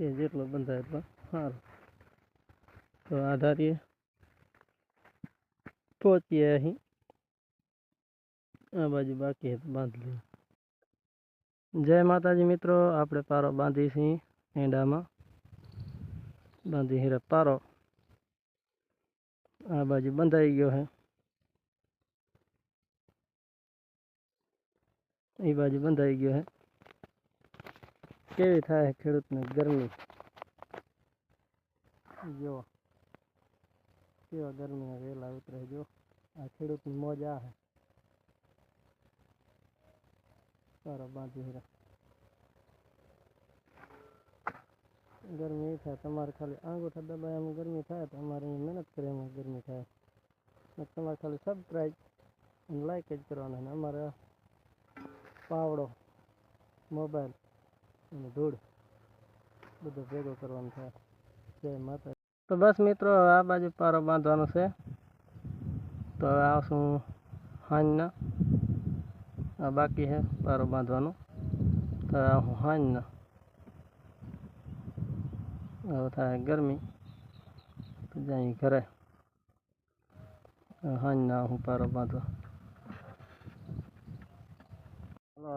جنائے ہاں تو آدھاری ہاں بجے باقی باندھ لی جے متا جی موڑے پارو باندھی اینڈا میں بندی رارو آ ہاں بجو بندائی گیا ہے باجی بندائی گیا ہے કેવી થાય ખેડૂતને ગરમી જો કેવા ગરમી વેલા ઉતરે જો આ ખેડૂતની મોજ આ હે સારો બાંધી હીરા ગરમી થાય તમારે ખાલી આંગૂઠા દબાય ગરમી થાય તો અમારે મહેનત કરે ગરમી થાય તમારે ખાલી સબસ્ક્રાઈબ લાઈક જ કરવાના અમારે પાવડો મોબાઈલ بس میتر پارو بھا سائ بے پار باندھ گرمی تو جی گھر پارو باندھو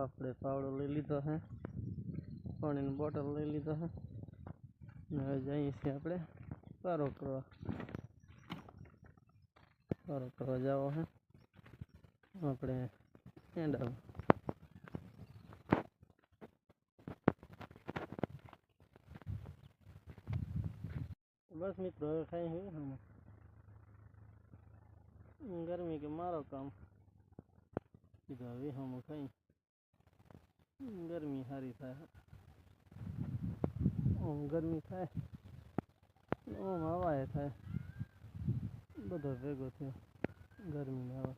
اپنے پاؤ ل پانی ن بوٹل لے لیں جائی سے ساروں جاؤ اپنے ڈال بس میتھ گرمی کہ مر کام کئی گرمی ساری تھا ઓમ ગરમી થાય ઓમ હવાએ થાય બધો ભેગો થયો ગરમી હવા